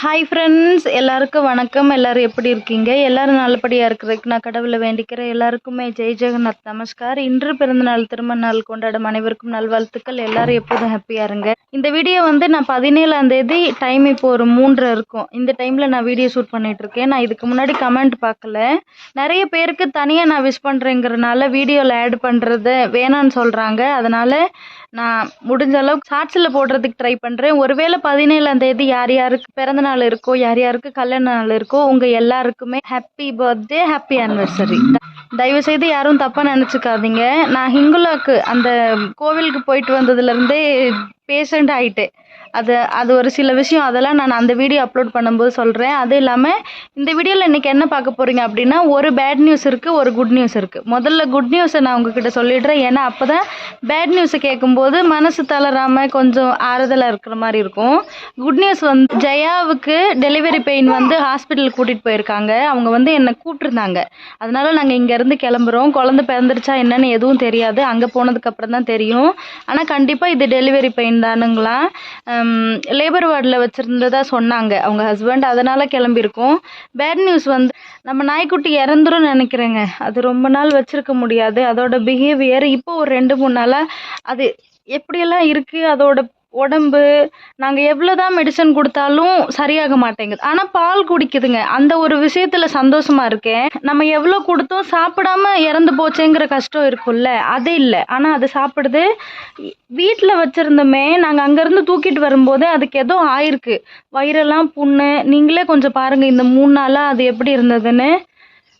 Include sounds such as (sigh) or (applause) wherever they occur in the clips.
Hi friends எல்லாருக்கும் வணக்கம். எல்லாரும் எப்படி இருக்கீங்க? எல்லோரும் நல்லபடியாக இருக்கிறதுக்கு நான் கடவுளை வேண்டிக்கிறேன். எல்லாருக்குமே ஜெய் ஜெகநாத் நமஸ்கார். இன்று பிறந்தநாள் திருமண நாள் கொண்டாடும் அனைவருக்கும் நல்வாழ்த்துக்கள். எல்லாரும் எப்போதும் ஹாப்பியாக இருங்க. இந்த வீடியோ வந்து நான் பதினேழாம் தேதி டைம் இப்போ ஒரு மூன்றரை இருக்கும். இந்த டைமில் நான் வீடியோ ஷூட் பண்ணிட்டு இருக்கேன். நான் இதுக்கு முன்னாடி கமெண்ட் பார்க்கல. நிறைய பேருக்கு தனியாக நான் விஷ் பண்ணுறேங்கிறனால வீடியோவில் ஆட் பண்ணுறது வேணான்னு சொல்கிறாங்க அதனால் நான் முடிஞ்ச அளவுக்கு ஷார்ட்ஸில் போடுறதுக்கு ட்ரை பண்ணுறேன் ஒருவேளை பதினேழாம் தேதி யார் யாருக்கு பிறந்த நாள் இருக்கோ யார் யாருக்கு கல்யாண நாள் இருக்கோ உங்கள் எல்லாருக்குமே ஹாப்பி பர்த்டே ஹாப்பி ஆனிவர்சரி தயவு செய்து யாரும் தப்பாக நினச்சிக்காதீங்க. நான் ஹிங்குலாக்கு அந்த கோவிலுக்கு போயிட்டு வந்ததுலேருந்தே பேஷண்ட் ஆயிட்டேன் அது அது ஒரு சில விஷயம் அதெல்லாம் நான் அந்த வீடியோ அப்லோட் பண்ணும்போது சொல்கிறேன் அது இல்லாமல் இந்த வீடியோவில் இன்றைக்கி என்ன பார்க்க போகிறீங்க அப்படின்னா ஒரு பேட் நியூஸ் இருக்குது ஒரு குட் நியூஸ் இருக்குது முதல்ல குட் நியூஸை நான் உங்ககிட்ட சொல்லிடுறேன். ஏன்னா அப்போ தான் பேட் நியூஸை கேட்கும்போது மனசு தளராமல் கொஞ்சம் ஆறுதலாக இருக்கிற மாதிரி இருக்கும். குட் நியூஸ் வந்து ஜெயாவுக்கு டெலிவரி பெயின் வந்து ஹாஸ்பிட்டல் கூட்டிகிட்டு போயிருக்காங்க. அவங்க வந்து என்னை கூப்பிட்ருந்தாங்க அதனால் நாங்கள் இங்கேருந்து கிளம்புறோம். குழந்தை பிறந்துருச்சா என்னன்னு எதுவும் தெரியாது. அங்கே போனதுக்கப்புறம் தான் தெரியும். ஆனால் கண்டிப்பாக இது டெலிவரி பெயின் தானுங்களா லேபர் வார்டில் வச்சுருந்ததா சொன்னாங்க. அவங்க ஹஸ்பண்ட் அதனால் கிளம்பியிருக்கோம். பேட் நியூஸ் வந்து நம்ம நாய்க்குட்டி இறந்துரும் நினைக்கிறேங்க. அது ரொம்ப நாள் வச்சுருக்க முடியாது. அதோட பிஹேவியர் இப்போ ஒரு ரெண்டு மூணு நாளாக அது எப்படியெல்லாம் இருக்குது அதோட உடம்பு நாங்கள் எவ்வளோ தான் மெடிசன் கொடுத்தாலும் சரியாக மாட்டேங்குது. ஆனால் பால் குடிக்குதுங்க. அந்த ஒரு விஷயத்தில் சந்தோஷமாக இருக்கேன். நம்ம எவ்வளோ கொடுத்தோம் சாப்பிடாம இறந்து போச்சேங்கிற கஷ்டம் இருக்கும்ல அது இல்லை. ஆனால் அது சாப்பிடுது. வீட்டில் வச்சுருந்தோமே நாங்கள் அங்கேருந்து தூக்கிட்டு வரும்போது அதுக்கு ஏதோ ஆயிருக்கு. வயிறெல்லாம் புண்ணு. நீங்களே கொஞ்சம் பாருங்கள் இந்த மூணு நாளாக அது எப்படி இருந்ததுன்னு.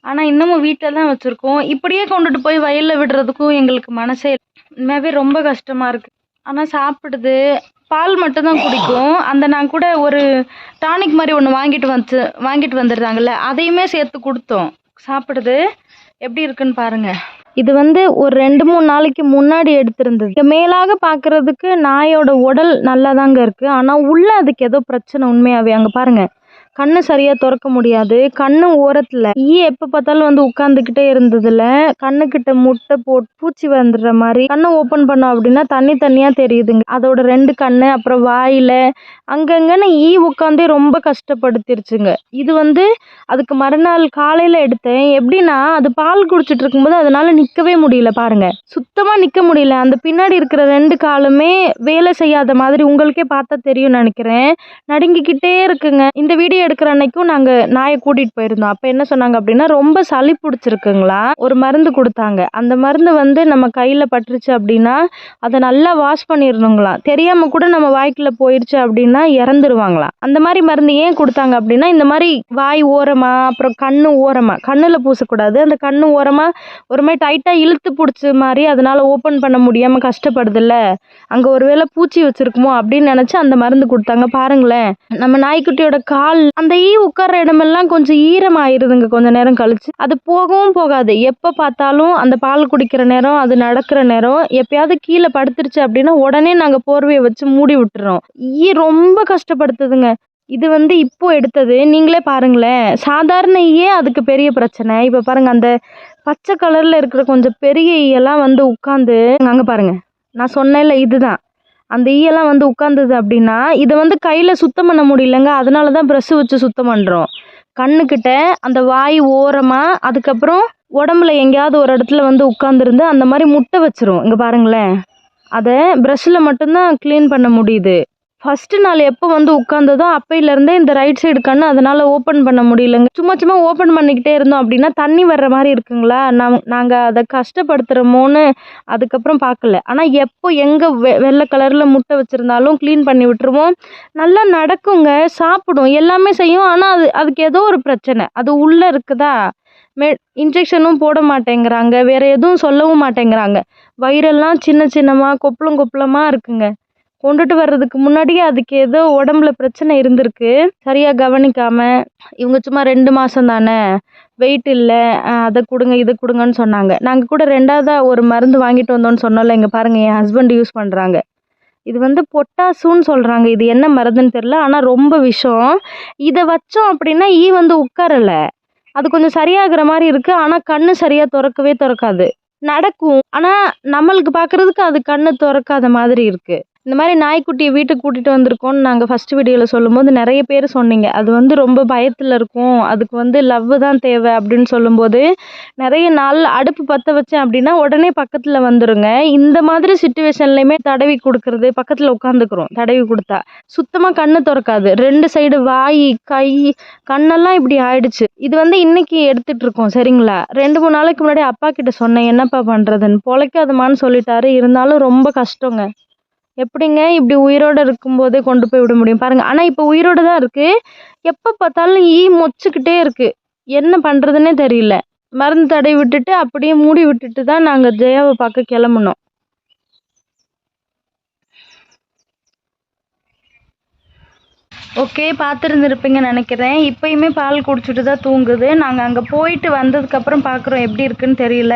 ஆனால் இன்னமும் வீட்டில் தான் வச்சுருக்கோம். இப்படியே கொண்டுட்டு போய் வயலில் விடுறதுக்கும் எங்களுக்கு மனசே உண்மையாகவே ரொம்ப கஷ்டமாக இருக்குது ஆனால் சாப்பிடுது. பால் மட்டும்தான் குடிக்கும். அந்த நான் கூட ஒரு டானிக் மாதிரி ஒன்று வாங்கிட்டு வந்து வாங்கிட்டு வந்துடுறாங்கல்ல அதையுமே சேர்த்து கொடுத்தோம். சாப்பிடுது. எப்படி இருக்குன்னு பாருங்க. இது வந்து ஒரு ரெண்டு மூணு நாளைக்கு முன்னாடி எடுத்திருந்தது. மேலாக பார்க்குறதுக்கு நாயோட உடல் நல்லா தாங்க இருக்குது ஆனால் உள்ளே அதுக்கு ஏதோ பிரச்சனை உண்மையாகவே அங்கே பாருங்கள் கண்ணு சரியா திறக்க முடியாது. கண்ணு ஓரத்துல. ஈ எப்ப பார்த்தாலும் வந்து உட்காந்துக்கிட்டே இருந்ததுல. கண்ணுக்கிட்ட முட்டை போட்டு பூச்சி வந்துடுற மாதிரி. கண்ணை ஓப்பன் பண்ணோம் அப்படின்னா தண்ணி தண்ணியா தெரியுதுங்க. அதோட ரெண்டு கண்ணு அப்புறம் வாயில. அங்கங்கன்னு ஈ உட்காந்தே ரொம்ப கஷ்டப்படுத்திருச்சுங்க. இது வந்து அதுக்கு மறுநாள் காலையில எடுத்தேன். எப்படின்னா அது பால் குடிச்சிட்டு இருக்கும்போது அதனால நிக்கவே முடியல. பாருங்க. சுத்தமா நிக்க முடியல. அந்த பின்னாடி இருக்கிற ரெண்டு காலுமே வேலை செய்யாத மாதிரி உங்களுக்கே பார்த்தா தெரியும் நினைக்கிறேன். நடுங்கிக்கிட்டே இருக்குங்க. இந்த வீடியோ எடுக்கிற அன்னைக்கும் நாங்க நாயை கூட்டிட்டு போயிருந்தோம். அப்ப என்ன சொன்னாங்க அப்படின்னா ரொம்ப சளி பிடிச்சிருக்குங்களா? ஒரு மருந்து கொடுத்தாங்க. அந்த மருந்து வந்து நம்ம கையில பட்டுருச்சு அப்படின்னா அதை நல்லா வாஷ் பண்ணிடணுங்களாம் தெரியாம கூட நம்ம வாய்க்குள்ள போயிருச்சு அப்படின்னா இறந்துருவாங்களாம் அந்த மாதிரி மருந்து ஏன் கொடுத்தாங்க அப்படின்னா இந்த மாதிரி வாய் ஓரமா அப்புறம் கண்ணு ஓரமா கண்ணுல பூசக்கூடாது. அந்த கண்ணு ஓரமா ஒரு மாதிரி டைட்டா இழுத்து பிடிச்ச மாதிரி அதனால ஓப்பன் பண்ண முடியாம கஷ்டப்படுதுல்ல. அங்க ஒருவேளை பூச்சி வச்சிருக்குமோ அப்படின்னு நினைச்சு அந்த மருந்து கொடுத்தாங்க. பாருங்களேன் நம்ம நாய்க்குட்டியோட கால் அந்த ஈ உட்கார்ற இடமெல்லாம் கொஞ்சம் ஈரமாயிருதுங்க கொஞ்ச நேரம் கழிச்சு. அது போகவும் போகாது. எப்போ பார்த்தாலும் அந்த பால் குடிக்கிற நேரம் அது நடக்கிற நேரம் எப்பயாவது கீழே படுத்துருச்சு அப்படின்னா உடனே நாங்கள் போர்வையை வச்சு மூடி விட்டுறோம். ஈ ரொம்ப கஷ்டப்படுத்துதுங்க. இது வந்து இப்போ எடுத்தது. நீங்களே பாருங்களேன். சாதாரண ஈயே அதுக்கு பெரிய பிரச்சனை. இப்போ பாருங்கள் அந்த பச்சை கலரில் இருக்கிற கொஞ்சம் பெரிய ஈயெல்லாம் வந்து உட்காந்து அங்கே பாருங்கள் நான் சொன்னேன்ல இதுதான். அந்த ஈயெல்லாம் வந்து உட்காந்துது அப்படின்னா இதை வந்து கையில் சுத்தம் பண்ண முடியலங்க. அதனால தான் ப்ரெஷ்ஷு வச்சு சுத்தம் பண்ணுறோம் கண்ணுக்கிட்ட அந்த வாய் ஓரமாக அதுக்கப்புறம் உடம்புல எங்கேயாவது ஒரு இடத்துல வந்து உட்காந்துருந்து அந்த மாதிரி முட்டை வச்சிரும். இங்கே பாருங்களேன். அதை ப்ரெஷ்ஷில் மட்டும்தான் க்ளீன் பண்ண முடியுது. ஃபஸ்ட்டு நாள் எப்போ வந்து உட்காந்ததோ அப்பையிலேருந்தே இந்த ரைட் சைடு கண்ணு அதனால் ஓப்பன் பண்ண முடியலங்க. சும்மா சும்மா ஓப்பன் பண்ணிக்கிட்டே இருந்தோம் அப்படின்னா தண்ணி வர்ற மாதிரி இருக்குங்களா? நம் நாங்கள் அதை கஷ்டப்படுத்துகிறோமோன்னு அதுக்கப்புறம் பார்க்கல. ஆனால் எப்போ எங்கே வெ வெள்ளை கலரில் முட்டை வச்சுருந்தாலும் க்ளீன் பண்ணி விட்டுருவோம். நல்லா நடக்குங்க சாப்பிடும் எல்லாமே செய்யும். ஆனால் அது அதுக்கு ஏதோ ஒரு பிரச்சனை. அது உள்ளே இருக்குதா? மெ இன்ஜெக்ஷனும் போட மாட்டேங்கிறாங்க வேறு எதுவும் சொல்லவும் மாட்டேங்கிறாங்க. வயிறெல்லாம் சின்ன சின்னமாக கொப்பளம் கொப்பளமாக இருக்குங்க. கொண்டுட்டு வர்றதுக்கு முன்னாடியே அதுக்கு ஏதோ உடம்புல பிரச்சனை இருந்திருக்கு. சரியாக கவனிக்காமல் இவங்க சும்மா ரெண்டு மாதம் தானே வெயிட் இல்லை அதை கொடுங்க இதை கொடுங்கன்னு சொன்னாங்க. நாங்கள் கூட ரெண்டாவதாக ஒரு மருந்து வாங்கிட்டு வந்தோம்னு சொன்னோம்ல இங்கே பாருங்கள் என் ஹஸ்பண்ட் யூஸ் பண்ணுறாங்க இது வந்து பொட்டாசுன்னு சொல்கிறாங்க இது என்ன மருந்துன்னு தெரில ஆனால் ரொம்ப விஷம். இதை வச்சோம் அப்படின்னா ஈ வந்து உட்காரலை. அது கொஞ்சம் சரியாகிற மாதிரி இருக்குது ஆனால் கண்ணு சரியாக திறக்கவே திறக்காது. நடக்கும். ஆனால் நம்மளுக்கு பார்க்குறதுக்கு அது கண்ணு திறக்காத மாதிரி இருக்குது இந்த மாதிரி நாய்க்குட்டியை வீட்டுக்கு கூட்டிகிட்டு வந்திருக்கோன்னு நாங்கள் ஃபஸ்ட்டு வீடியோவில் சொல்லும்போது நிறைய பேர் சொன்னீங்க. அது வந்து ரொம்ப பயத்தில் இருக்கும். அதுக்கு வந்து லவ் தான் தேவை அப்படின்னு சொல்லும்போது நிறைய நாள் அடுப்பு பற்ற வச்சேன் அப்படின்னா உடனே பக்கத்தில் வந்துடுங்க இந்த மாதிரி சுச்சுவேஷன்லையுமே தடவி கொடுக்கறது பக்கத்தில் உட்காந்துக்கிறோம் தடவி கொடுத்தா. சுத்தமாக கண்ணு திறக்காது. ரெண்டு சைடு வாய் கை கண்ணெல்லாம் இப்படி ஆயிடுச்சு. இது வந்து இன்னைக்கு எடுத்துட்டு இருக்கோம் சரிங்களா? ரெண்டு மூணு நாளைக்கு முன்னாடி அப்பா கிட்ட சொன்னேன் என்னப்பா பண்ணுறதுன்னு பொழைக்காதமான்னு சொல்லிட்டாரு. இருந்தாலும் ரொம்ப கஷ்டங்க. எப்படிங்க இப்படி உயிரோடு இருக்கும்போதே கொண்டு போய் விட முடியும்? பாருங்க ஆனால் இப்போ உயிரோடு தான் இருக்கு. எப்போ பார்த்தாலும் ஈ மொச்சுக்கிட்டே இருக்கு. என்ன பண்ணுறதுன்னே தெரியல. மருந்து தடவி விட்டுட்டு அப்படியே மூடி விட்டுட்டு தான் நாங்கள் ஜெயாவை பார்க்க கிளம்புனோம். ஓகே பார்த்துருந்துருப்பீங்கன்னு நினைக்கிறேன். இப்போயுமே பால் குடிச்சிட்டு தான் தூங்குது. நாங்கள் அங்கே போயிட்டு வந்ததுக்கப்புறம் பார்க்குறோம் எப்படி இருக்குன்னு தெரியல.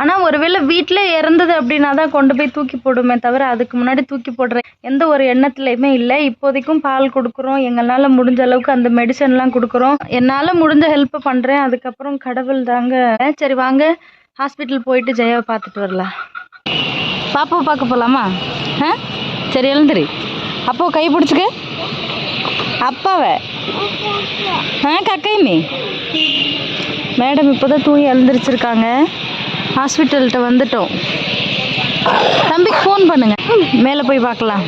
ஆனால் ஒருவேளை வீட்டில் இறந்தது அப்படின்னா தான் கொண்டு போய் தூக்கி போடுமே தவிர அதுக்கு முன்னாடி தூக்கி போடுற எந்த ஒரு எண்ணத்துலையுமே இல்லை. இப்போதைக்கும் பால் கொடுக்குறோம். எங்களால் முடிஞ்ச அளவுக்கு அந்த மெடிசன்லாம் கொடுக்குறோம். என்னால் முடிஞ்ச ஹெல்ப் பண்ணுறேன் அதுக்கப்புறம் கடவுள் தாங்க. சரி வாங்க. ஹாஸ்பிட்டல் போயிட்டு ஜெயாவை பார்த்துட்டு வரலாம். பாப்பாவை பார்க்க போகலாமா ஆ? சரி எழுந்துரு. அப்போ கை பிடிச்சிக்க. அப்பாவை. ஆ கக்கைமி மேடம் இப்போ தான் தூங்கி எழுந்திரிச்சிருக்காங்க. ஹாஸ்பிட்டல்கிட்ட வந்துட்டோம். தம்பிக்கு ஃபோன் பண்ணுங்க. மேலே போய் பார்க்கலாம்.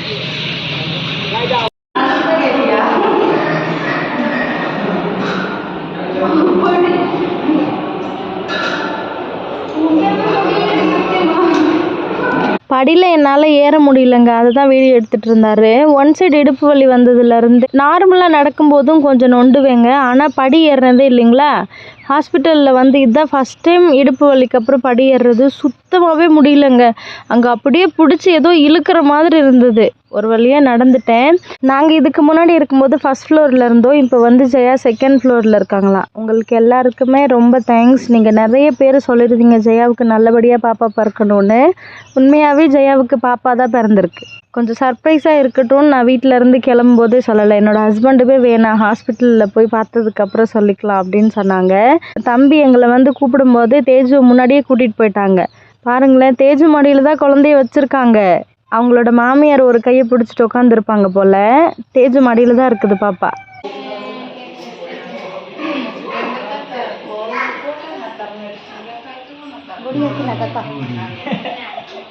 படியில் என்னால் ஏற முடியலங்க. அதுதான் வீடியோ எடுத்துகிட்டு இருந்தாரு. ஒன் சைடு இடுப்பு வலி வந்ததுலேருந்து நார்மலாக நடக்கும்போதும் கொஞ்சம் நொண்டுவேங்க. ஆனால் படி ஏறினதே இல்லைங்களா? ஹாஸ்பிட்டலில் வந்து இதுதான் ஃபஸ்ட் டைம் இடுப்பு வலிக்கு அப்புறம் படி ஏறுறது. சுத்தமாகவே முடியலங்க. அங்கே அப்படியே பிடிச்சி ஏதோ இழுக்கிற மாதிரி இருந்தது. ஒரு வழியாக நடந்துட்டேன். நாங்கள் இதுக்கு முன்னாடி இருக்கும்போது ஃபஸ்ட் ஃப்ளோரில் இருந்தோம். இப்போ வந்து ஜெயா செகண்ட் ஃப்ளோரில் இருக்காங்களாம் உங்களுக்கு எல்லாருக்குமே ரொம்ப தேங்க்ஸ் நீங்கள் நிறைய பேர் சொல்லியிருந்தீங்க ஜெயாவுக்கு நல்லபடியாக பாப்பா பிறக்கணும்னு. உண்மையாகவே ஜெயாவுக்கு பாப்பா தான் பிறந்திருக்கு. கொஞ்சம் சர்ப்ரைஸாக இருக்கட்டும்னு நான் வீட்டிலேருந்து கிளம்பும்போதே சொல்லலை. என்னோடய ஹஸ்பண்டுமே வேணாம் ஹாஸ்பிட்டலில் போய் பார்த்ததுக்கப்புறம் சொல்லிக்கலாம் அப்படின்னு சொன்னாங்க. தம்பி எங்களை வந்து கூப்பிடும்போது தேஜு முன்னாடியே கூட்டிகிட்டு போயிட்டாங்க. பாருங்களேன் தேஜு மாடியில் தான் குழந்தைய வச்சுருக்காங்க. அவங்களோட மாமியார் ஒரு கையை பிடிச்சிட்டு உட்காந்துருப்பாங்க போல். தேஜு மாடியில் தான் இருக்குது பாப்பா.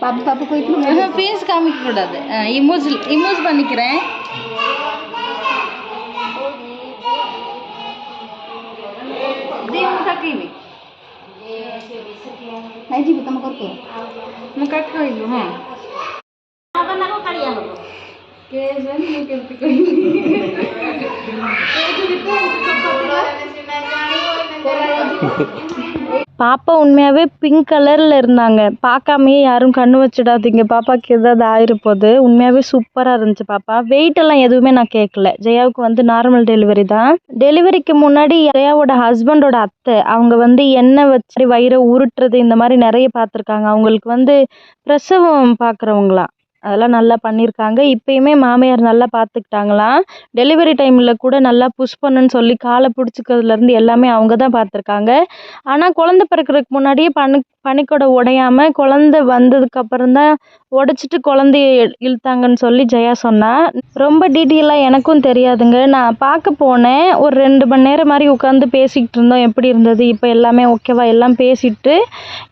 பாப்பு பாப்பு போயிட்டு ஃபேஸ் காமிக்க கூடாது இமோஜ் இமோஜ் பண்ணிக்கிறேன் ନାଇଁ ଯିବି ତମ ଘରକୁ ମୁଁ କାଟି କହିଲୁ ହଁ பாப்பா உண்மையாகவே பிங்க் கலரில் இருந்தாங்க. பார்க்காமையே யாரும் கண்ணு வச்சிடாதீங்க. பாப்பாவுக்கு ஏதாவது ஆயிருப்போது. உண்மையாகவே சூப்பராக இருந்துச்சு பாப்பா. வெயிட்டெல்லாம் எதுவுமே நான் கேட்கல ஜெயாவுக்கு வந்து நார்மல் டெலிவரி தான். டெலிவரிக்கு முன்னாடி ஜெயாவோட ஹஸ்பண்டோட அத்தை அவங்க வந்து எண்ணெய் வச்சு வயிறை உருட்டுறது இந்த மாதிரி நிறைய பார்த்துருக்காங்க. அவங்களுக்கு வந்து பிரசவம் பார்க்குறவங்களாம் அதெல்லாம் நல்லா பண்ணியிருக்காங்க இப்பயுமே மாமியார் நல்லா பார்த்துக்கிட்டாங்களாம் டெலிவரி டைமில் கூட நல்லா புஷ் பண்ணுன்னு சொல்லி காலை பிடிச்சிக்கிறதுலேருந்து எல்லாமே அவங்க தான் பார்த்துருக்காங்க ஆனால் குழந்த பிறக்கறதுக்கு முன்னாடியே பனி பனிக்கொடை உடையாம குழந்த வந்ததுக்கப்புறம் தான் உடச்சிட்டு குழந்தைய இழுத்தாங்கன்னு சொல்லி ஜெயா சொன்னா. ரொம்ப டீட்டெயிலாக எனக்கும் தெரியாதுங்க. நான் பார்க்க போனேன். ஒரு ரெண்டு மணி நேரம் மாதிரி உட்காந்து பேசிக்கிட்டு இருந்தோம். எப்படி இருந்தது? இப்போ எல்லாமே ஓகேவா எல்லாம் பேசிட்டு.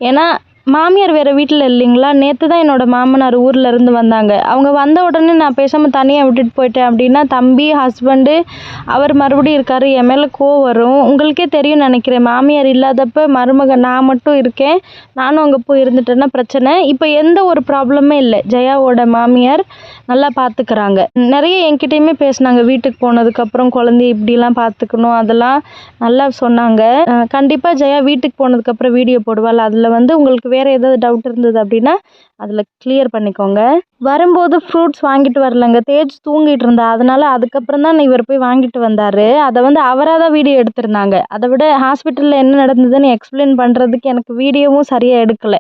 ஏன்னா மாமியார் வேறு வீட்டில் இல்லைங்களா? நேற்று தான் என்னோடய மாமனார் ஊரில் இருந்து வந்தாங்க. அவங்க வந்த உடனே நான் பேசாமல் தனியாக விட்டுட்டு போயிட்டேன் அப்படின்னா தம்பி ஹஸ்பண்டு அவர் மறுபடியும் இருக்கார் என் மேலே கோவம் வரும். உங்களுக்கே தெரியும் நினைக்கிறேன். மாமியார் இல்லாதப்ப மருமக நான் மட்டும் இருக்கேன். நானும் அங்கே போய் இருந்துட்டேன்னா பிரச்சனை. இப்போ எந்த ஒரு ப்ராப்ளமே இல்லை. ஜெயாவோட மாமியார் நல்லா பார்த்துக்கிறாங்க நிறைய என்கிட்டயுமே பேசுனாங்க. வீட்டுக்கு போனதுக்கப்புறம் குழந்தைய இப்படிலாம் பார்த்துக்கணும் அதெல்லாம் நல்லா சொன்னாங்க. கண்டிப்பாக ஜெயா வீட்டுக்கு போனதுக்கப்புறம் வீடியோ போடுவாள். அதில் வந்து உங்களுக்கு வேறு ஏதாவது டவுட் இருந்தது அப்படின்னா அதில் கிளியர் பண்ணிக்கோங்க. வரும்போது ஃப்ரூட்ஸ் வாங்கிட்டு வரலங்க. தேஜ் தூங்கிட்டு இருந்தா. அதனால் அதுக்கப்புறம் தான் இவர் போய் வாங்கிட்டு வந்தார். அதை வந்து அவராக தான் வீடியோ எடுத்திருந்தாங்க. அதை விட ஹாஸ்பிட்டலில் என்ன நடந்ததுன்னு எக்ஸ்பிளைன் பண்ணுறதுக்கு எனக்கு வீடியோவும் சரியாக எடுக்கலை.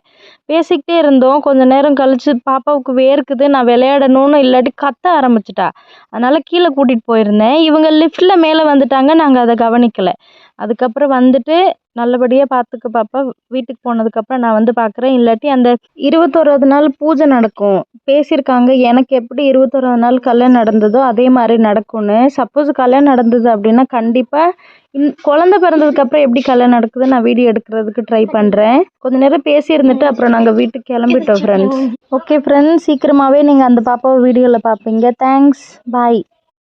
பேசிக்கிட்டே இருந்தோம். கொஞ்சம் நேரம் கழித்து பாப்பாவுக்கு வேர்க்குது. நான் விளையாடணும்னு இல்லாட்டி கத்த ஆரம்பிச்சிட்டா. அதனால் கீழே கூட்டிகிட்டு போயிருந்தேன். இவங்க லிஃப்ட்டில் மேலே வந்துட்டாங்க. நாங்கள் அதை கவனிக்கலை. அதுக்கப்புறம் வந்துட்டு நல்லபடியாக பார்த்துக்க பாப்பா. வீட்டுக்கு போனதுக்கப்புறம் நான் வந்து பார்க்குறேன் இல்லாட்டி அந்த இருபத்தோராவது நாள் பூஜை நடக்கும். பேசியிருக்காங்க எனக்கு எப்படி இருபத்தோராவது நாள் கல்யாணம் நடந்ததோ அதே மாதிரி நடக்கும்னு. சப்போஸ் கல்யாணம் நடந்தது அப்படின்னா கண்டிப்பாக இன் குழந்த பிறந்ததுக்கப்புறம் எப்படி கல்யாணம் நடக்குது நான் வீடியோ எடுக்கிறதுக்கு ட்ரை பண்ணுறேன் கொஞ்ச நேரம் பேசி இருந்துட்டு அப்புறம் நாங்கள் வீட்டுக்கு கிளம்பிட்டோம் ஃப்ரெண்ட்ஸ் ஓகே (laughs) ஃப்ரெண்ட்ஸ் சீக்கிரமாகவே நீங்கள் அந்த பாப்பாவை வீடியோவில் பார்ப்பீங்க தேங்க்ஸ் பாய்